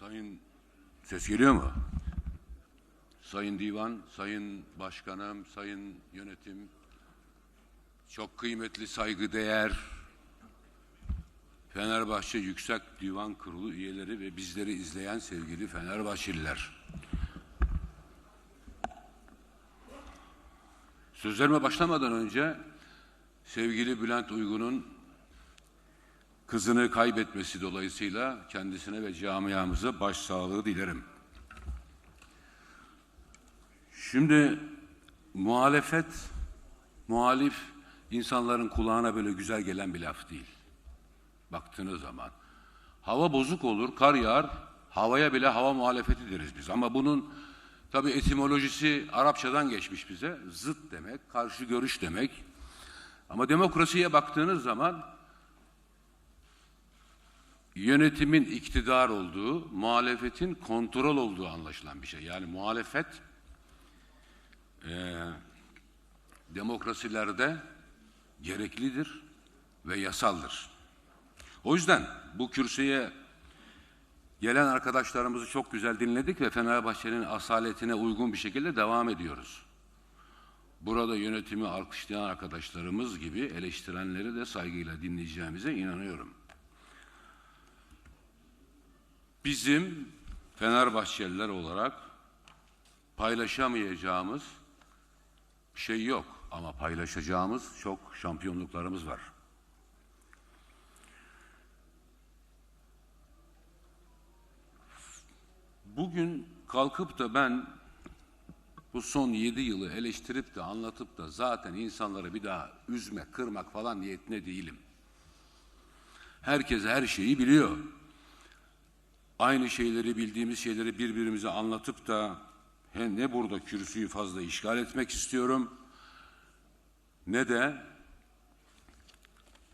Sayın ses geliyor mu? Sayın Divan, Sayın Başkanım, Sayın Yönetim, çok kıymetli saygıdeğer Fenerbahçe Yüksek Divan Kurulu üyeleri ve bizleri izleyen sevgili Fenerbahçeliler. Sözlerime başlamadan önce sevgili Bülent Uygun'un kızını kaybetmesi dolayısıyla kendisine ve camiamıza başsağlığı dilerim. Şimdi muhalefet, muhalif insanların kulağına böyle güzel gelen bir laf değil. Baktığınız zaman. Hava bozuk olur, kar yağar, havaya bile hava muhalefeti deriz biz. Ama bunun tabi etimolojisi Arapçadan geçmiş bize. Zıt demek, karşı görüş demek. Ama demokrasiye baktığınız zaman yönetimin iktidar olduğu, muhalefetin kontrol olduğu anlaşılan bir şey. Yani muhalefet e, demokrasilerde gereklidir ve yasaldır. O yüzden bu kürsüye gelen arkadaşlarımızı çok güzel dinledik ve Fenerbahçe'nin asaletine uygun bir şekilde devam ediyoruz. Burada yönetimi alkışlayan arkadaşlarımız gibi eleştirenleri de saygıyla dinleyeceğimize inanıyorum. Bizim Fenerbahçeliler olarak paylaşamayacağımız şey yok ama paylaşacağımız çok şampiyonluklarımız var. Bugün kalkıp da ben bu son yedi yılı eleştirip de anlatıp da zaten insanları bir daha üzmek, kırmak falan niyetine değilim. Herkes her şeyi biliyor. Aynı şeyleri bildiğimiz şeyleri birbirimize anlatıp da he, ne burada kürsüyü fazla işgal etmek istiyorum ne de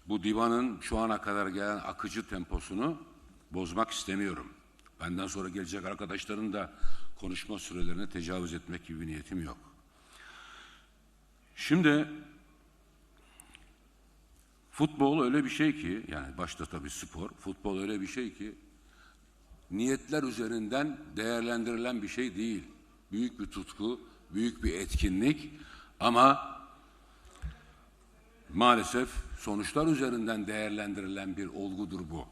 bu divanın şu ana kadar gelen akıcı temposunu bozmak istemiyorum. Benden sonra gelecek arkadaşların da konuşma sürelerine tecavüz etmek gibi bir niyetim yok. Şimdi futbol öyle bir şey ki yani başta tabii spor, futbol öyle bir şey ki niyetler üzerinden değerlendirilen bir şey değil. Büyük bir tutku, büyük bir etkinlik ama maalesef sonuçlar üzerinden değerlendirilen bir olgudur bu.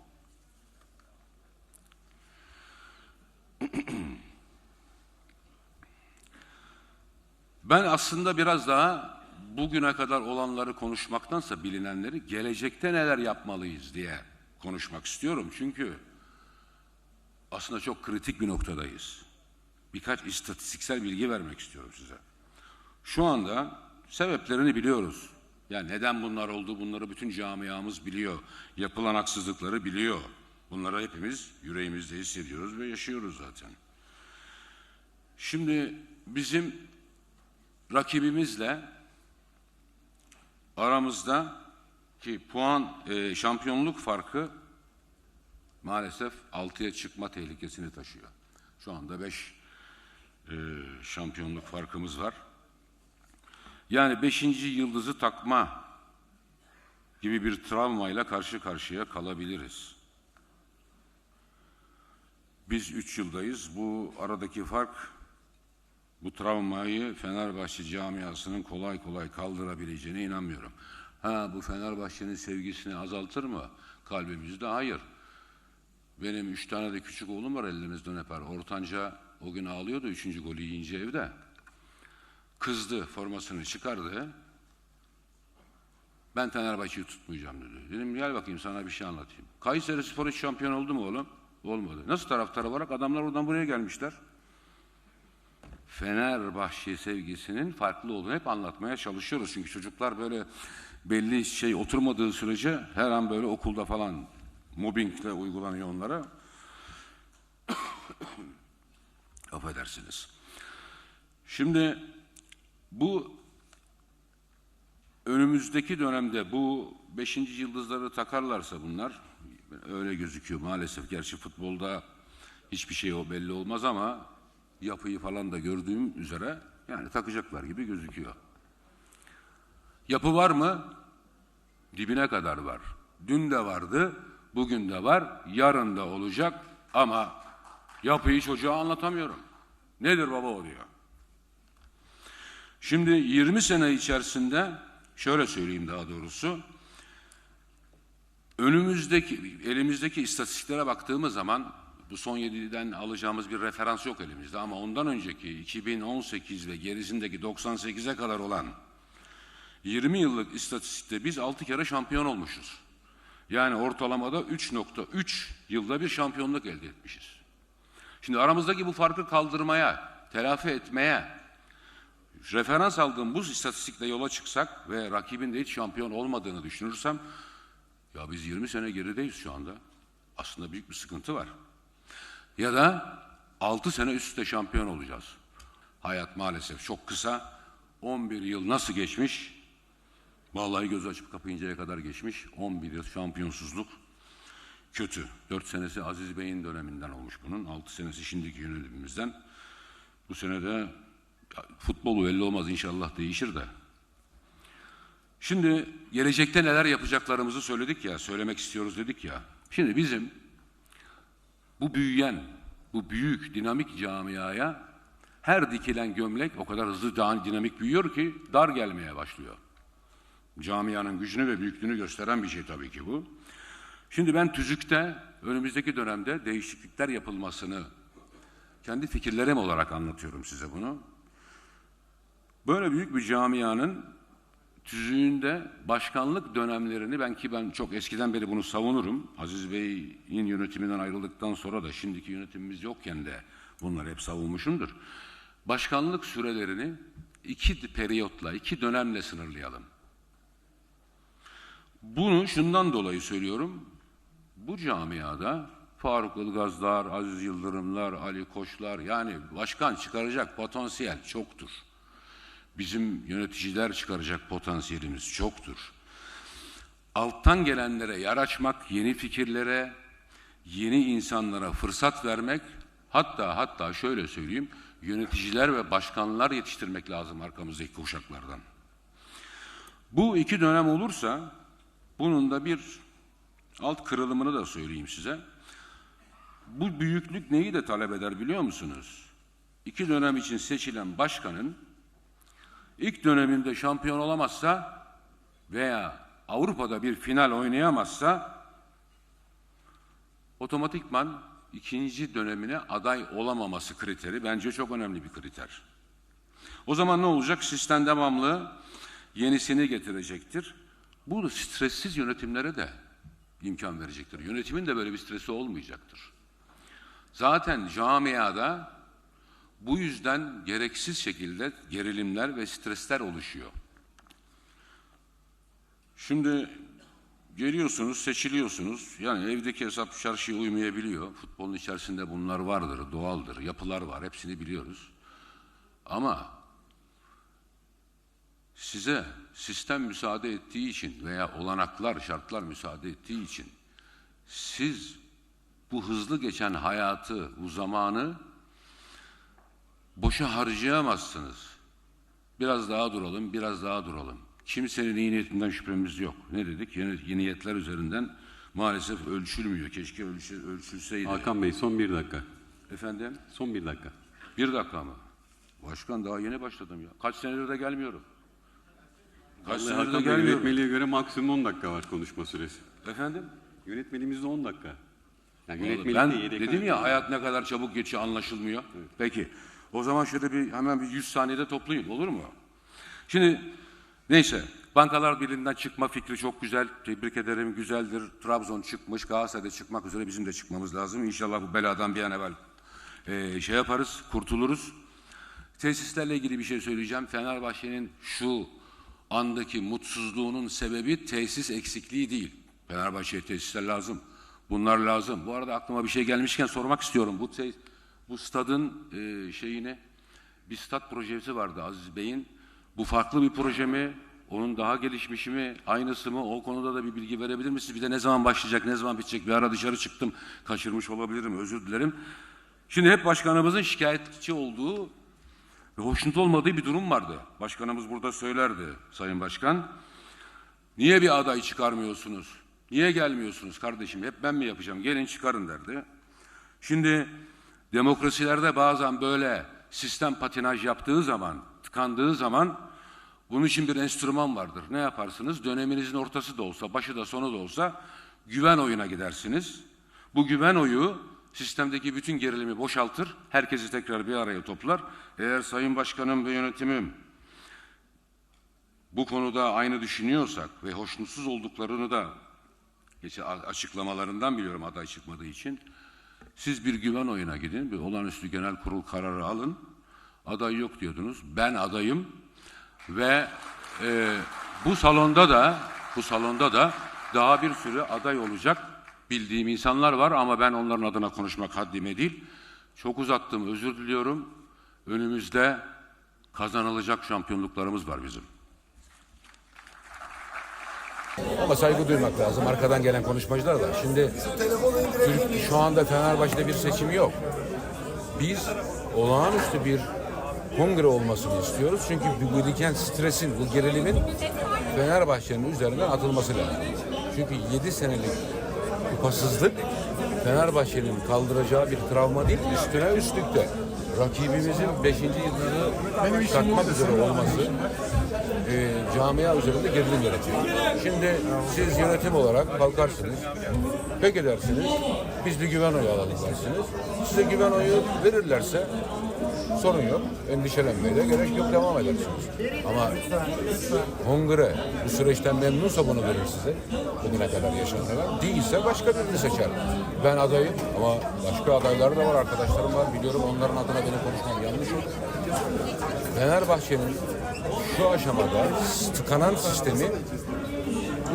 Ben aslında biraz daha bugüne kadar olanları konuşmaktansa bilinenleri gelecekte neler yapmalıyız diye konuşmak istiyorum. Çünkü aslında çok kritik bir noktadayız. Birkaç istatistiksel bilgi vermek istiyorum size. Şu anda sebeplerini biliyoruz. Yani neden bunlar oldu bunları bütün camiamız biliyor. Yapılan haksızlıkları biliyor. Bunları hepimiz yüreğimizde hissediyoruz ve yaşıyoruz zaten. Şimdi bizim rakibimizle aramızda ki puan e, şampiyonluk farkı maalesef 6'ya çıkma tehlikesini taşıyor. Şu anda 5 e, şampiyonluk farkımız var. Yani 5. yıldızı takma gibi bir travmayla karşı karşıya kalabiliriz. Biz 3 yıldayız. Bu aradaki fark bu travmayı Fenerbahçe camiasının kolay kolay kaldırabileceğine inanmıyorum. Ha bu Fenerbahçe'nin sevgisini azaltır mı kalbimizde? Hayır. Benim üç tane de küçük oğlum var ellerinizden öper. Ortanca o gün ağlıyordu üçüncü golü yiyince evde. Kızdı, formasını çıkardı. Ben Fenerbahçe'yi tutmayacağım dedi. Dedim gel bakayım sana bir şey anlatayım. Kayseri Spor hiç şampiyon oldu mu oğlum? Olmadı. Nasıl taraftar olarak? Adamlar oradan buraya gelmişler. Fenerbahçe sevgisinin farklı olduğunu hep anlatmaya çalışıyoruz. Çünkü çocuklar böyle belli şey oturmadığı sürece her an böyle okulda falan mobbingle uygulanıyor onlara. Affedersiniz. Şimdi bu önümüzdeki dönemde bu beşinci yıldızları takarlarsa bunlar öyle gözüküyor maalesef. Gerçi futbolda hiçbir şey o belli olmaz ama yapıyı falan da gördüğüm üzere yani takacaklar gibi gözüküyor. Yapı var mı? Dibine kadar var. Dün de vardı, bugün de var, yarın da olacak ama Yapıyı çocuğa anlatamıyorum. Nedir baba o diyor. Şimdi 20 sene içerisinde şöyle söyleyeyim daha doğrusu. Önümüzdeki, elimizdeki istatistiklere baktığımız zaman bu son 7'den alacağımız bir referans yok elimizde ama ondan önceki 2018 ve gerisindeki 98'e kadar olan 20 yıllık istatistikte biz 6 kere şampiyon olmuşuz. Yani ortalamada 3.3 yılda bir şampiyonluk elde etmişiz. Şimdi aramızdaki bu farkı kaldırmaya, telafi etmeye, referans aldığım bu istatistikle yola çıksak ve rakibin de hiç şampiyon olmadığını düşünürsem, ya biz 20 sene gerideyiz şu anda. Aslında büyük bir sıkıntı var. Ya da 6 sene üst üste şampiyon olacağız. Hayat maalesef çok kısa. 11 yıl nasıl geçmiş? Vallahi göz açıp kapayıncaya kadar geçmiş. 11 yıl şampiyonsuzluk kötü. 4 senesi Aziz Bey'in döneminden olmuş bunun. 6 senesi şimdiki yönetimimizden. Bu sene de futbolu belli olmaz inşallah değişir de. Şimdi gelecekte neler yapacaklarımızı söyledik ya, söylemek istiyoruz dedik ya. Şimdi bizim bu büyüyen, bu büyük dinamik camiaya her dikilen gömlek o kadar hızlı dinamik büyüyor ki dar gelmeye başlıyor. Camianın gücünü ve büyüklüğünü gösteren bir şey tabii ki bu. Şimdi ben tüzükte önümüzdeki dönemde değişiklikler yapılmasını kendi fikirlerim olarak anlatıyorum size bunu. Böyle büyük bir camianın tüzüğünde başkanlık dönemlerini ben ki ben çok eskiden beri bunu savunurum. Aziz Bey'in yönetiminden ayrıldıktan sonra da şimdiki yönetimimiz yokken de bunları hep savunmuşumdur. Başkanlık sürelerini iki periyotla, iki dönemle sınırlayalım. Bunu şundan dolayı söylüyorum. Bu camiada Faruk Ilgazlar, Aziz Yıldırımlar, Ali Koçlar yani başkan çıkaracak potansiyel çoktur. Bizim yöneticiler çıkaracak potansiyelimiz çoktur. Alttan gelenlere yer açmak, yeni fikirlere, yeni insanlara fırsat vermek, hatta hatta şöyle söyleyeyim, yöneticiler ve başkanlar yetiştirmek lazım arkamızdaki kuşaklardan. Bu iki dönem olursa bunun da bir alt kırılımını da söyleyeyim size. Bu büyüklük neyi de talep eder biliyor musunuz? İki dönem için seçilen başkanın ilk döneminde şampiyon olamazsa veya Avrupa'da bir final oynayamazsa otomatikman ikinci dönemine aday olamaması kriteri bence çok önemli bir kriter. O zaman ne olacak? Sistem devamlı yenisini getirecektir. Bu stressiz yönetimlere de imkan verecektir. Yönetimin de böyle bir stresi olmayacaktır. Zaten camiada bu yüzden gereksiz şekilde gerilimler ve stresler oluşuyor. Şimdi geliyorsunuz, seçiliyorsunuz. Yani evdeki hesap çarşıya uymayabiliyor. Futbolun içerisinde bunlar vardır, doğaldır, yapılar var. Hepsini biliyoruz. Ama size sistem müsaade ettiği için veya olanaklar, şartlar müsaade ettiği için siz bu hızlı geçen hayatı, bu zamanı boşa harcayamazsınız. Biraz daha duralım, biraz daha duralım. Kimsenin iyi niyetinden şüphemiz yok. Ne dedik? Yeni, yeni niyetler üzerinden maalesef ölçülmüyor. Keşke ölçü, ölçülseydi. Hakan Bey son bir dakika. Efendim? Son bir dakika. Bir dakika mı? Başkan daha yeni başladım ya. Kaç senedir de gelmiyorum. Kaç Vallahi senedir de Hakan Bey gelmiyorum. yönetmeliğe göre maksimum 10 dakika var konuşma süresi. Efendim? Yönetmeliğimizde 10 dakika. Yani Vallahi yönetmelikte Ben YDK dedim ya hayat ne kadar çabuk geçiyor anlaşılmıyor. Peki. O zaman şöyle bir hemen bir 100 saniyede toplayayım olur mu? Şimdi neyse Bankalar Birliği'nden çıkma fikri çok güzel. Tebrik ederim güzeldir. Trabzon çıkmış. Galatasaray'da çıkmak üzere bizim de çıkmamız lazım. İnşallah bu beladan bir an evvel eee, şey yaparız, kurtuluruz. Tesislerle ilgili bir şey söyleyeceğim. Fenerbahçe'nin şu andaki mutsuzluğunun sebebi tesis eksikliği değil. Fenerbahçe'ye tesisler lazım. Bunlar lazım. Bu arada aklıma bir şey gelmişken sormak istiyorum. Bu te- bu stadın e, şeyini bir stat projesi vardı Aziz Bey'in. Bu farklı bir proje mi? Onun daha gelişmişi mi? Aynısı mı? O konuda da bir bilgi verebilir misiniz? Bir de ne zaman başlayacak, ne zaman bitecek? Bir ara dışarı çıktım. Kaçırmış olabilirim. Özür dilerim. Şimdi hep başkanımızın şikayetçi olduğu ve hoşnut olmadığı bir durum vardı. Başkanımız burada söylerdi Sayın Başkan. Niye bir aday çıkarmıyorsunuz? Niye gelmiyorsunuz kardeşim? Hep ben mi yapacağım? Gelin çıkarın derdi. Şimdi Demokrasilerde bazen böyle sistem patinaj yaptığı zaman, tıkandığı zaman bunun için bir enstrüman vardır. Ne yaparsınız? Döneminizin ortası da olsa, başı da sonu da olsa güven oyuna gidersiniz. Bu güven oyu sistemdeki bütün gerilimi boşaltır, herkesi tekrar bir araya toplar. Eğer Sayın Başkanım ve yönetimim bu konuda aynı düşünüyorsak ve hoşnutsuz olduklarını da açıklamalarından biliyorum aday çıkmadığı için. Siz bir güven oyuna gidin, bir olağanüstü genel kurul kararı alın. Aday yok diyordunuz. Ben adayım ve e, bu salonda da bu salonda da daha bir sürü aday olacak bildiğim insanlar var ama ben onların adına konuşmak haddime değil. Çok uzattım, özür diliyorum. Önümüzde kazanılacak şampiyonluklarımız var bizim. Ama saygı duymak lazım arkadan gelen konuşmacılar da. Şimdi şu anda Fenerbahçe'de bir seçim yok. Biz olağanüstü bir kongre olmasını istiyoruz. Çünkü bu biriken stresin, bu gerilimin Fenerbahçe'nin üzerinden atılması lazım. Çünkü 7 senelik kupasızlık Fenerbahçe'nin kaldıracağı bir travma değil, üstüne üstlükte rakibimizin 5. yıldızı çıkartmak üzere olması e, camia üzerinde gerilim yaratıyor. Şimdi siz yönetim olarak kalkarsınız, pek edersiniz, biz bir güven oyu alalım dersiniz. Size güven oyu verirlerse sorun yok, endişelenmeye de gerek yok, devam edersiniz. Ama kongre bu süreçten memnunsa bunu verir size, bugüne kadar yaşananlar. Değilse başka birini seçer. Ben adayım ama başka adaylar da var, arkadaşlarım var, biliyorum onların adına benim konuşmam yanlış olur. Fenerbahçe'nin şu aşamada tıkanan sistemi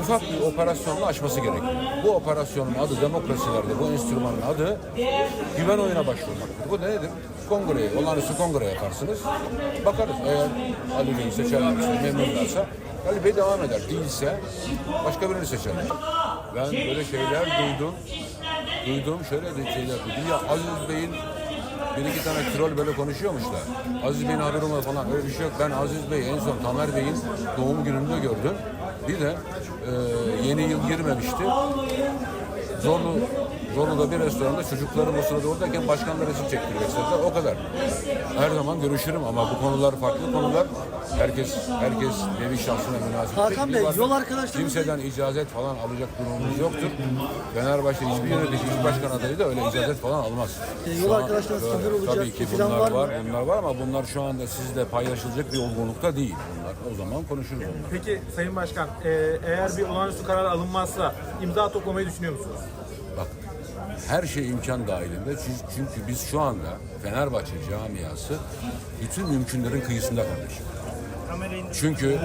ufak bir operasyonla aşması gerekiyor. Bu operasyonun adı demokrasilerde, bu enstrümanın adı güven oyuna başvurmaktır. Bu nedir? Kongreyi, olağanüstü kongre yaparsınız. Bakarız eğer Ali Bey'i seçerlerse, memnunlarsa Ali Bey devam eder. Değilse başka birini seçerler. Ben böyle şeyler duydum. Duyduğum şöyle de şeyler duydum. Ya Aziz Bey'in bir iki tane troll böyle konuşuyormuşlar. Aziz Bey'in haberi var falan öyle bir şey yok. Ben Aziz Bey en son Tamer Bey'in doğum gününde gördüm. Bir de e, yeni yıl girmemişti. Zorlu Zorlu'da bir restoranda çocuklarım o sırada oradayken başkanla resim çektirmek istediler. O kadar. Her zaman görüşürüm ama bu konular farklı konular. Herkes herkes nevi şahsına münasip. Hakan Bey, yol arkadaşlarınız- Kimseden icazet falan alacak durumumuz yoktur. Fenerbahçe hiçbir yönetici, hiçbir başkan adayı da öyle icazet falan almaz. E, yol arkadaşlarınız kimler olacak? Tabii ki bunlar var var, bunlar var ama bunlar şu anda sizle paylaşılacak bir olgunlukta değil. Bunlar o zaman konuşuruz onları. Peki Sayın Başkan, e, eğer bir olağanüstü karar alınmazsa imza toplamayı düşünüyor musunuz? Bak her şey imkan dahilinde çünkü, biz şu anda Fenerbahçe camiası bütün mümkünlerin kıyısında kardeşim. Çünkü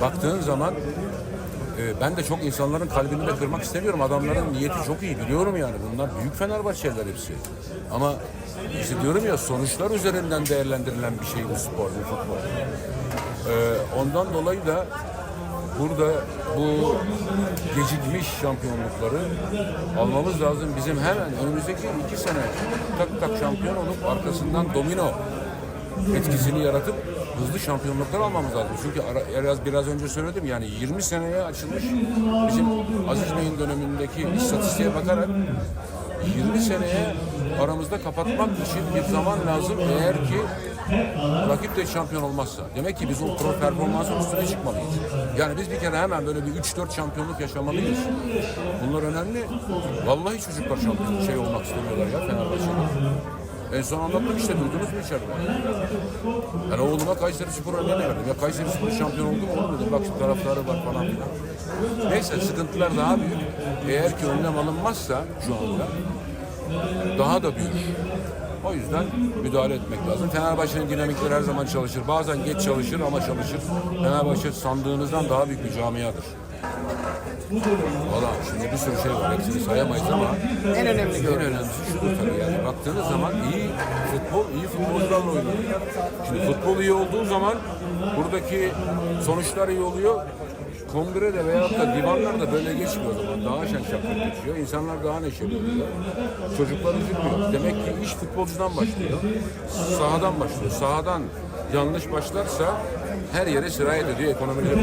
baktığın zaman e, ben de çok insanların kalbini de kırmak istemiyorum. Adamların niyeti çok iyi biliyorum yani. Bunlar büyük Fenerbahçeliler hepsi. Ama işte diyorum ya sonuçlar üzerinden değerlendirilen bir şey bu spor, bu futbol. E, ondan dolayı da burada bu gecikmiş şampiyonlukları almamız lazım. Bizim hemen önümüzdeki iki sene tak tak şampiyon olup arkasından domino etkisini yaratıp hızlı şampiyonluklar almamız lazım. Çünkü ara, biraz, biraz önce söyledim yani 20 seneye açılmış bizim Aziz Bey'in dönemindeki istatistiğe bakarak 20 seneye aramızda kapatmak için bir zaman lazım eğer ki rakip de şampiyon olmazsa. Demek ki biz o pro performansın üstüne çıkmalıyız. Yani biz bir kere hemen böyle bir 3-4 şampiyonluk yaşamalıyız. Bunlar önemli. Vallahi çocuklar şampiyon şey olmak istemiyorlar ya Fenerbahçe'de. En son anlattım işte duydunuz mu içeride? Ben oğluma Kayseri Spor örneğini verdim. Ya Kayseri Spor şampiyon oldu mu oğlum dedim. Bak şu taraftarı var falan filan. Neyse sıkıntılar daha büyük. Eğer ki önlem alınmazsa şu anda daha da büyür. O yüzden müdahale etmek lazım. Fenerbahçe'nin dinamikleri her zaman çalışır. Bazen geç çalışır ama çalışır. Fenerbahçe sandığınızdan daha büyük bir camiadır. Valla şimdi bir sürü şey var. Hepsini sayamayız ama en önemli en önemlisi şudur tabii yani. Baktığınız zaman iyi futbol, iyi futbolcularla oynuyor. Şimdi futbol iyi olduğu zaman buradaki sonuçlar iyi oluyor. Kongrede veyahut da divanlar da böyle geçmiyor o zaman. Daha şen şakrak geçiyor. İnsanlar daha neşeli oluyor. Çocuklar üzülmüyor. Demek ki iş futbolcudan başlıyor. Sahadan başlıyor. Sahadan yanlış başlarsa her yere sirayet ediyor. Ekonomileri